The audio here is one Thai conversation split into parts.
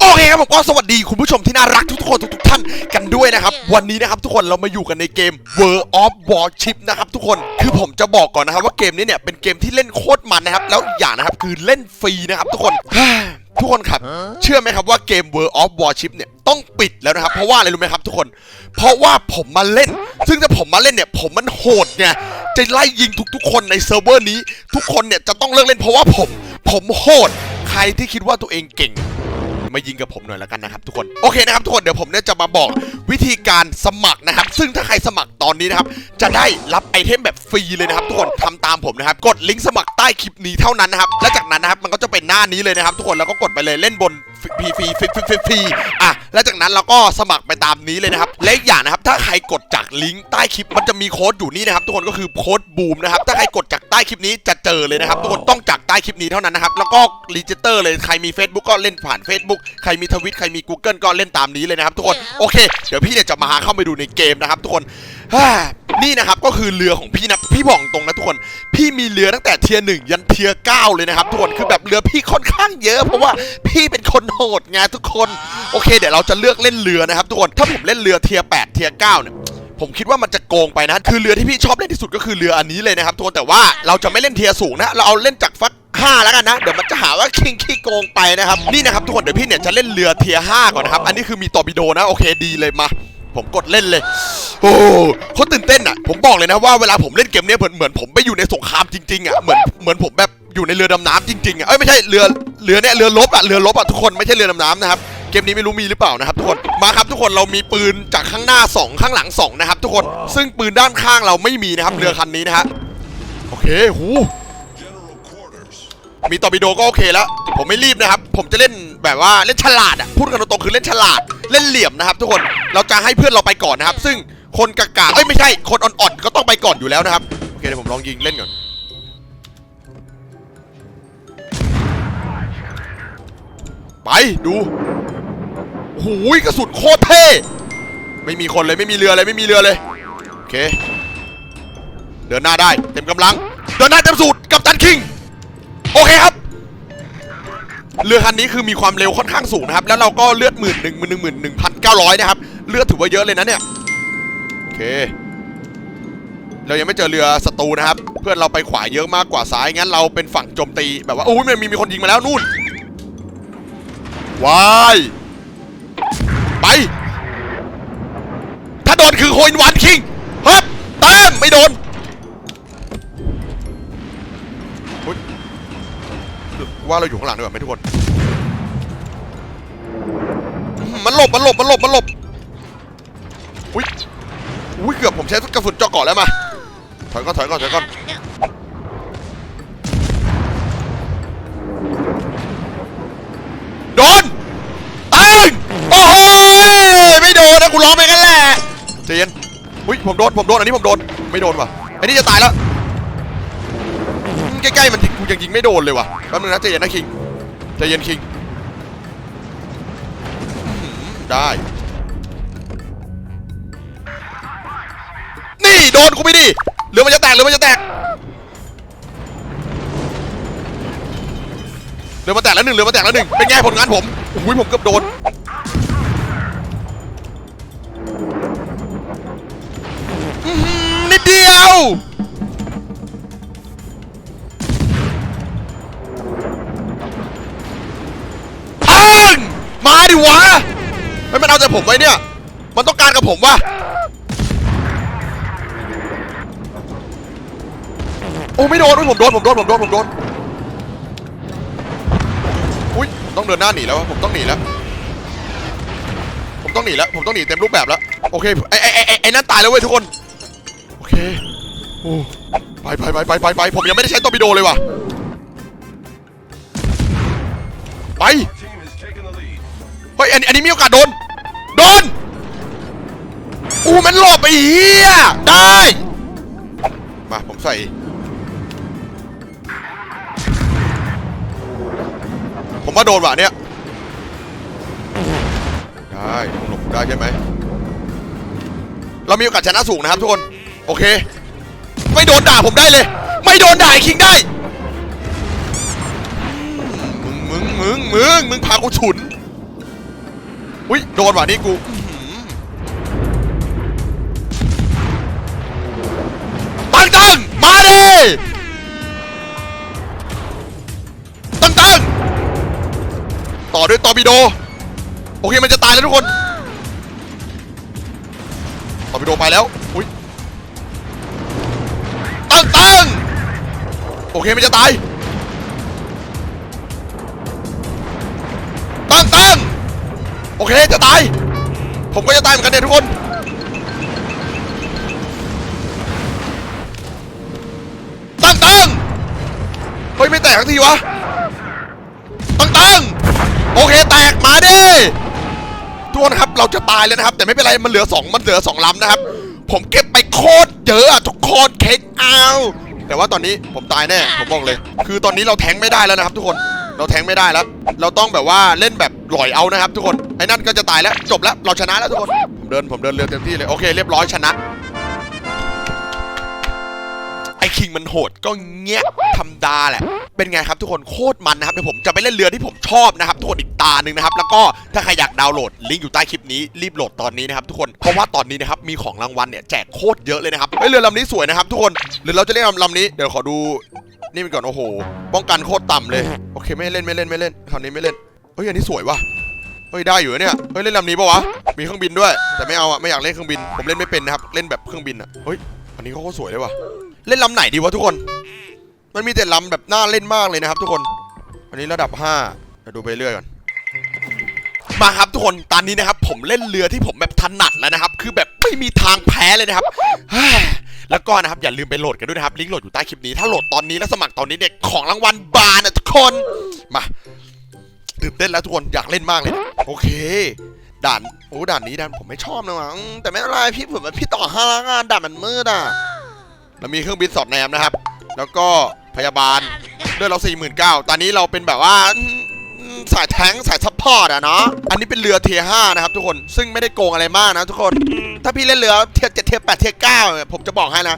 โอเคครับผมก็สวัสดีคุณผู้ชมที่น่ารักทุกๆคนทุกๆท่านกันด้วยนะครับ วันนี้นะครับทุกคนเรามาอยู่กันในเกม World of Warship นะครับทุกคนคือผมจะบอกก่อนนะครับว่าเกมนี้เนี่ยเป็นเกมที่เล่นโคตรมันนะครับ แล้วอีกอย่างนะครับคือเล่นฟรีนะครับทุกคน ทุกคนครับ เชื่อไหมครับว่าเกม World of Warship เนี่ยต้องปิดแล้วนะครับ เพราะว่าอะไรรู้ไหมครับทุกคน เพราะว่าผมมาเล่น ซึ่งถ้าผมมาเล่นเนี่ย ผมมันโหดไงจะไล่ยิงทุกๆ คนในเซิร์ฟเวอร์นี้ ทุกคนเนี่ยจะต้องเลิกเล่นเพราะว่าผม ผมโหด ใครที่คิดว่าตัวเองเก่ง มายิงกับผมหน่อยแล้วกันนะครับทุกคนโอเคนะครับทุกคนเดี๋ยวผมเนี่ยจะมาบอกวิธีการสมัครนะครับ ซึ่งถ้าใครสมัครตอนนี้นะครับจะได้รับไอเทมแบบฟรีเลยนะครับทุกคนทำตามผมนะครับกดลิงก์สมัครใต้คลิปนี้เท่านั้นนะครับและจากนั้นนะครับมันก็จะเป็นหน้านี้เลยนะครับ ทุกคนแล้วก็กดไปเลยเล่นบนฟรีฟรีฟรีฟรีฟรีฟรีอะ แล้วจากนั้นเราก็สมัครไปตามนี้เลยนะครับและอีกอย่างนะครับ ถ้าใครกดจากลิงก์ใต้คลิปมันจะมีโค้ดอยู่นี่นะครับทุกคนก็คือโค้ดบูมนะครับถ้าใครกดจากใต้คลิปนี้จะเจอเลยนะครับทุกคนต้องจากใต้คลิปนี้เท่านั้นนะครับแล้วก็รีจิสเตอร์เลยใครมี Facebook ก็เล่นผ่าน Facebook ใครมีทวิตใครมี Google ก็เล่นตามนี้เลยนะครับทุกคนโอเค เดี๋ยวพี่เนี่ยจะมาเข้าไปดูในเกมนะครับทุกคนฮ่า นี่นะครับก็คือเรือของพี่นะพี่บอกตรงนะทุกคน พี่มีเรือตั้งแต่เทียร์หนึ่งยันเทียร์เก้าเลยนะครับทุกคนคือแบบเรือพี่ค่อนข้างเยอะเพราะว่าพี่เป็นคนโหดไงทุกคนโอเค เดี๋ยวเราจะเลือกเล่นเรือนะครับทุกคนถ้าผมเล่นเรือเทียร์แปดเทียร์เก้าเนี่ยผมคิดว่ามันจะโกงไปนะคือเรือที่พี่ชอบเล่นที่สุดก็คือเรืออันนี้เลยนะครับทุกคนแต่ว่าเราจะไม่เล่นเทียร์สูงนะเราเอาเล่นจากฟักห้าแล้วกันนะเดี๋ยวมันจะหาว่าคิงขี้โกงไปนะครับนี่นะครับทุกคนเดี๋ยวพี่เนี่ยจะเล่นเรือเทียร์ห้าก่อนนะครับอันนี้คือมีตอร์ปิโดนะโอเคดีเลยมา ผมกดเล่นเลย โอ้เขาตื่นเต้นอะ ผมบอกเลยนะว่าเวลาผมเล่นเกมเนี้ยเหมือนเหมือนผมไปอยู่ในสงครามจริงๆอะเหมือนเหมือนผมแบบอยู่ในเรือดำน้ำจริงๆอะเอ้ยไม่ใช่เรือเรือเนี่ยเรือลบอะเรือลบอะทุกคนไม่ใช่เรือดำน้ำนะครับเกมนี้ไม่รู้มีหรือเปล่านะครับทุกคนมาครับทุกคนเรามีปืนจากข้างหน้า 2 ข้างหลัง 2 นะครับ ทุกคนซึ่งปืนด้านข้างเราไม่มีนะครับ เรือคันนี้นะฮะโอเคหูมีตอร์ปิโดก็โอเคแล้ว ผมไม่รีบนะครับ ผมจะเล่นแบบว่าเล่นฉลาดอะพูดกันตรงๆคือเล่นฉลาด เล่นเหลี่ยมนะครับทุกคนเราจะให้เพื่อนเราไปก่อนนะครับ ซึ่งคนกากาเอ้ยไม่ใช่คนอ่อนๆก็ต้องไปก่อนอยู่แล้วนะครับโอเคเดี๋ยวผมลองยิงเล่นก่อนไปดูหูยกระสุนโคตรเท่ไม่มีคนเลยไม่มีเรือเลยไม่มีเรือเลยโอเค เดินหน้าได้เต็มกำลัง เดินหน้าเต็มสูตรกับตันคิง โอเคครับ เรือคันนี้คือมีความเร็วค่อนข้างสูงนะครับ แล้วเราก็เลือดหมื่นหนึ่งหมื่นหนึ่งหมื่นหนึ่งพันเก้าร้อยนะครับ เลือดถือว่าเยอะเลยนะเนี่ย โอเค เรายังไม่เจอเรือศัตรูนะครับ เพื่อนเราไปขวาเยอะมากกว่าซ้าย งั้นเราเป็นฝั่งโจมตีแบบว่าโอ้ยมันมีมีคนยิงมาแล้วนู่นวายไป ถ้าโดนคือโคอินวันคิงเฮ้ยเต็มไม่โดน ว่าเราอยู่ข้างหลังดีกว่าไหมทุกคน มันหลบ มันหลบ มันหลบ มันหลบ อุ้ย อุ้ย เกือบผมใช้กระสุนเจาะเกาะแล้วมา ถอยก่อน ถอยก่อน ถอยก่อน โดนตึงโอ้โหไม่โดนนะกูร้องไปกันแหละใจเย็นอุ้ย ผมโดน ผมโดน อันนี้ผมโดน ไม่โดนว่ะ อันนี้จะตายแล้ว ใกล้ๆมันกูยังยิงไม่โดนเลยว่ะแป๊บนึงนะใจเย็นนะคิงใจเย็นคิงได้ นี่โดนกูไม่ดิเรือมันจะแตกเรือมันจะแตกเรือมันแตกแล้วหนึ่งเรือมันแตกแล้วหนึ่งเป็นไงผลงานผมอุ้ยผมเกือบโดนนิดเดียว เอาแต่ผมไว้เนี่ย มันต้องการกับผมวะโอ้ไม่โดนผมโดนผมโดนผมโดนผมโดนอุ้ยผมต้องเดินหน้าหนีแล้วผมต้องหนีแล้ว ผมต้องหนีแล้วผมต้องหนีเต็มรูปแบบแล้วโอเคไอ้ไอ้ไอ้ไอ้ไอ้นั่นตายแล้วเว้ยทุกคนโอเคโอ้ไปไปไปไปไปไปผมยังไม่ได้ใช้ตอร์ปิโดเลยว่ะไปเฮ้ยอันนี้อันนี้มีโอกาสโดน โดนอูมันหลบไปเฮียได้ มาผมใส่ ผมว่าโดนว่ะเนี่ย ได้หลบได้ใช่ไหม เรามีโอกาสชนะสูงนะครับทุกคน โอเค ไม่โดนด่าผมได้เลย ไม่โดนด่าไอ้คิงได้ มึง มึง มึง มึง มึงพากูฉุน อุ้ยโดนว่ะนี่กูตั้งตั้งมาดิตั้งตั้งต่อด้วยตอร์ปิโด โอเคมันจะตายแล้วทุกคนตอร์ปิโดไปแล้วอุ้ยตั้งตั้งโอเคมันจะตาย โอเคจะตาย ผมก็จะตายเหมือนกันเนี่ยทุกคน ตั้งตั้งเฮ้ยไม่แตกทักทีวะ ตั้งตั้งโอเคแตกมาดิทุกคนครับเราจะตายแล้วนะครับ แต่ไม่เป็นไรมันเหลือสองมันเหลือสองลำนะครับ ผมเก็บไปโคตรเยอะอะทุกคนเค้กเอาแต่ว่าตอนนี้ผมตายแน่ผมบอกเลย คือตอนนี้เราแทงไม่ได้แล้วนะครับทุกคน เราแทงไม่ได้แล้ว เราต้องแบบว่าเล่นแบบหลอยเอานะครับ ทุกคน ไอ้นั่นก็จะตายแล้วจบแล้วเราชนะแล้วทุกคน ผมเดินผมเดินเรือเต็มที่เลยโอเคเรียบร้อยชนะ ไอ้คิงมันโหดก็เงี้ยธรรมดาแหละ เป็นไงครับทุกคนโคตรมันนะครับเดี๋ยวผมจะไปเล่นเรือที่ผมชอบนะครับทุกคนอีกตาหนึ่งนะครับแล้วก็ถ้าใครอยากดาวน์โหลดลิงก์อยู่ใต้คลิปนี้รีบโหลดตอนนี้นะครับทุกคนเพราะว่าตอนนี้นะครับมีของรางวัลเนี่ยแจกโคตรเยอะเลยนะครับเฮ้ยเรือลำนี้สวยนะครับทุกคนหรือเราจะเล่นลำนี้เดี๋ยวขอดู นี่มันก่อนโอ้โห ป้องกันโคตรต่ำเลย โอเคไม่เล่นไม่เล่นไม่เล่นคราวนี้ไม่เล่น เฮ้ยอันนี้สวยว่ะ เฮ้ยได้อยู่เนี่ย เฮ้ยเล่นลำนี้ปะวะ มีเครื่องบินด้วย แต่ไม่เอาอะไม่อยากเล่นเครื่องบิน ผมเล่นไม่เป็นนะครับ เล่นแบบเครื่องบินอะเฮ้ย อันนี้เขาก็สวยเลยว่ะ เล่นลำไหนดีวะทุกคน มันมีแต่ลำแบบน่าเล่นมากเลยนะครับ ทุกคน อันนี้ระดับ5เดี๋ยวดูไปเรื่อยก่อนมาครับทุกคน ตอนนี้นะครับผมเล่นเรือที่ผมแบบถนัดแล้วนะครับ คือแบบไม่มีทางแพ้เลยนะครับ แล้วก็นะครับอย่าลืมไปโหลดกันด้วยนะครับลิงก์โหลดอยู่ใต้คลิปนี้ถ้าโหลดตอนนี้แล้วสมัครตอนนี้เนี่ยของรางวัลบานนะทุกคนมาตื่นเต้นแล้วทุกคนอยากเล่นมากเลย โอเค ด่านโอ้ด่านนี้ด่านผมไม่ชอบนะวะอืมแต่ไม่เป็นไรพี่ผมพี่ต่อห้างานด่านมันมืดอะเรามีเครื่องบินสอดแนมนะครับ แล้วก็พยาบาลด้วยเรา4 9 0 0 0ตอนนี้เราเป็นแบบว่า สายแทงสายซัพพอร์ตอะเนาะอันนี้เป็นเรือเทียห้านะครับทุกคนซึ่งไม่ได้โกงอะไรมากนะทุกคนถ้าพี่เล่นเรือเทียเจ็ดเทียแปดเทียเก้าผมจะบอกให้นะ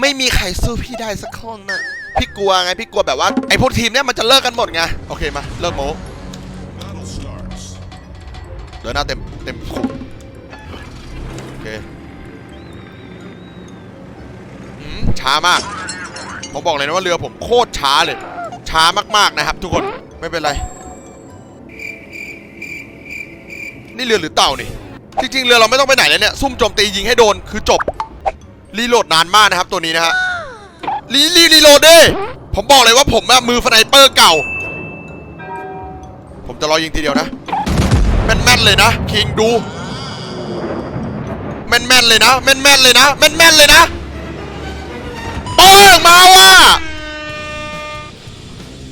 ไม่มีใครสู้พี่ได้สักคนนะพี่กลัวไงพี่กลัวแบบว่าไอ้พวกทีมเนี่ยมันจะเลิกกันหมดไงโอเคมาเลิกโม้เดินหน้าเต็มเต็มคุกโอเคช้ามากผมบอกเลยนะว่าเรือผมโคตรช้าเลย ช้ามากๆนะครับ ทุกคนไม่เป็นไร นี่เรือหรือเต่านี่ จริง ๆ เรือเราไม่ต้องไปไหนเลยเนี่ย ซุ่มโจมตียิงให้โดนคือจบ รีโหลดนานมากนะครับตัวนี้นะฮะ รีรีรีโหลดดิ ผมบอกเลยว่าผมอะมือสไนเปอร์เก่า ผมจะรอยิงทีเดียวนะ แม่นๆเลยนะ คิงดู แม่นๆเลยนะ แม่นๆเลยนะ แม่นๆเลยนะเปิ้งมาว่ะ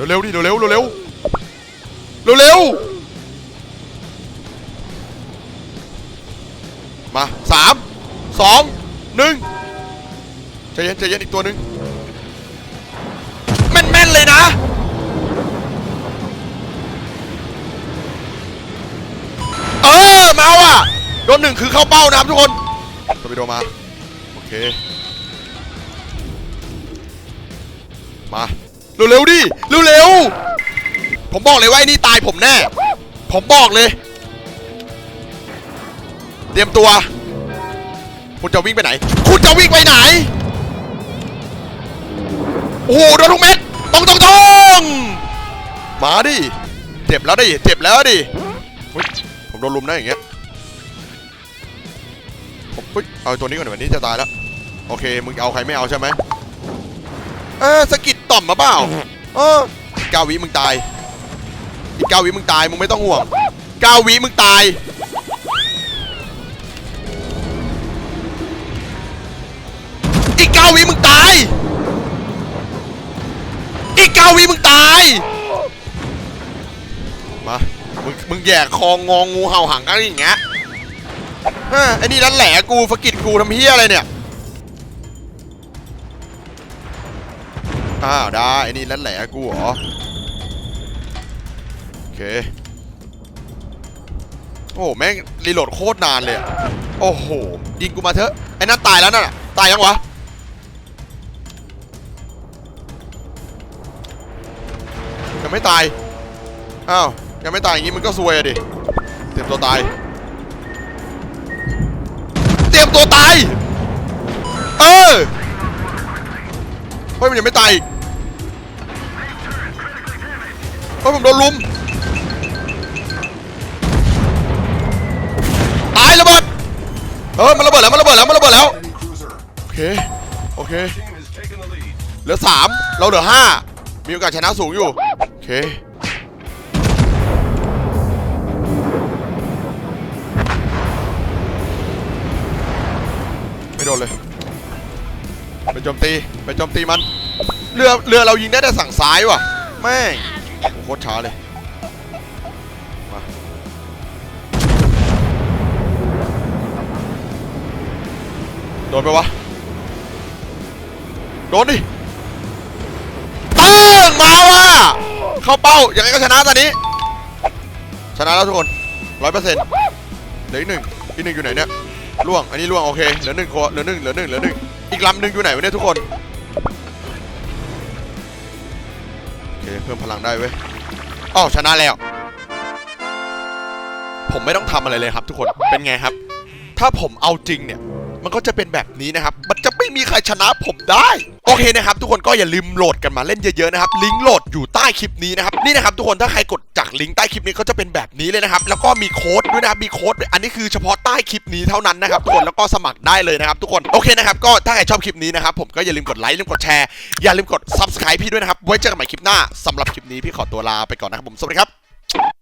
เร็วๆดิเร็วๆเร็วๆเร็วๆ มาสามสองหนึ่งใจเย็นใจเย็นอีกตัวหนึ่งแม่นๆเลยนะ เออมาว่ะโดนหนึ่งคือเข้าเป้านะครับทุกคนตอร์ปิโดมา โอเค มาเร็วๆดิเร็วๆผมบอกเลยว่าไอ้นี่ตายผมแน่ ผมบอกเลย รียมตัว คุณจะวิ่งไปไหน คุณจะวิ่งไปไหน โอ้โหโดนทุกเม็ดตรงตรงตรงมาดิ เจ็บแล้วดิ เจ็บแล้วดิผมโดนลุมนะอย่างเงี้ยผมอุ๊ยเอาตัวนี้ก่อนเดี๋ยววันนี้จะตายแล้ว โอเค มึงเอาใครไม่เอาใช่ไหมเออสกิดต่อมมาเปล่าเอออีกเก้าวิมึงตายอีกเก้าวิมึงตาย มึงไม่ต้องห่วงเก้าวิมึงตาย เก้าวิมึงตาย อีกเก้าวิมึงตาย มา มึงมึงแย่คองงงูเห่าหางอะไรอย่างเงี้ยฮ้ยไอ้นี่นั่นแหละกูสะกิดกูทำเฮียอะไรเนี่ย อ้าวได้ไอ้นี่นั่นแหละกูเหรอ โอเค โอ้โหแม่งรีโหลดโคตรนานเลยอะโอ้โหยิงกูมาเถอะไอ้นั่นตายแล้วนั่นน่ะตายยังวะ ยังไม่ตาย อ้าว ยังไม่ตายอย่างงี้มึงก็ซวยอะดิ เต็มตัวตาย เตรียมตัวตาย เออ เฮ้ยมันยังไม่ตายเฮ้ยผมโดนลุม ตายระเบิดเออมันระเบิดแล้วมันระเบิดแล้วมันระเบิดแล้ว โอเค โอเค เหลือสามเราเหลือห้ามีโอกาสชนะสูงอยู่ เคไม่โดนเลยไปโจมตีไปโจมตีมันเรือเรือเรายิงได้แต่สั่งซ้ายว่ะแม่งโอ้โคตรช้าเลยมาโดนไปวะโดนดิตั้งมาว่ะ เข้าเป้าอย่างไรก็ชนะตอนนี้ ชนะแล้วทุกคนร้อยเปอร์เซ็นต์เหลืออีกหนึ่งอีกหนึ่งอยู่ไหนเนี่ยล่วงอันนี้ล่วงโอเคเหลือหนึ่งคเหลือหนึ่งเหลือหนึ่งเหลือหนึ่งอีกลำหนึ่งอยู่ไหนวะเนี่ยทุกคนโอเคเพิ่มพลังได้เว้ยอ้าวชนะแล้ว ผมไม่ต้องทำอะไรเลยครับ ทุกคนเป็นไงครับ ถ้าผมเอาจริงเนี่ยมันก็จะเป็นแบบนี้นะครับ มันจะ ไม่มีใครชนะผมได้ โอเคนะครับ ทุกคนก็อย่าลืมโหลดกันมาเล่นเยอะๆนะครับ ลิงก์โหลดอยู่ใต้คลิปนี้นะครับ นี่นะครับทุกคนถ้าใครกดจากลิงก์ใต้คลิปนี้ก็จะเป็นแบบนี้เลยนะครับ แล้วก็มีโค้ดด้วยนะครับมีโค้ดอันนี้คือเฉพาะใต้คลิปนี้เท่านั้นนะครับทุกคนแล้วก็สมัครได้เลยนะครับทุกคนโอเคนะครับก็ถ้าใครชอบคลิปนี้นะครับผมก็อย่าลืมกดไลค์อย่าลืมกดแชร์อย่าลืมกด subscribe พี่ด้วยนะครับไว้เจอกันใหม่คลิปหน้าสำหรับคลิปนี้พี่ขอตัวลาไปก่อนนะครับผมสวัสดีครับ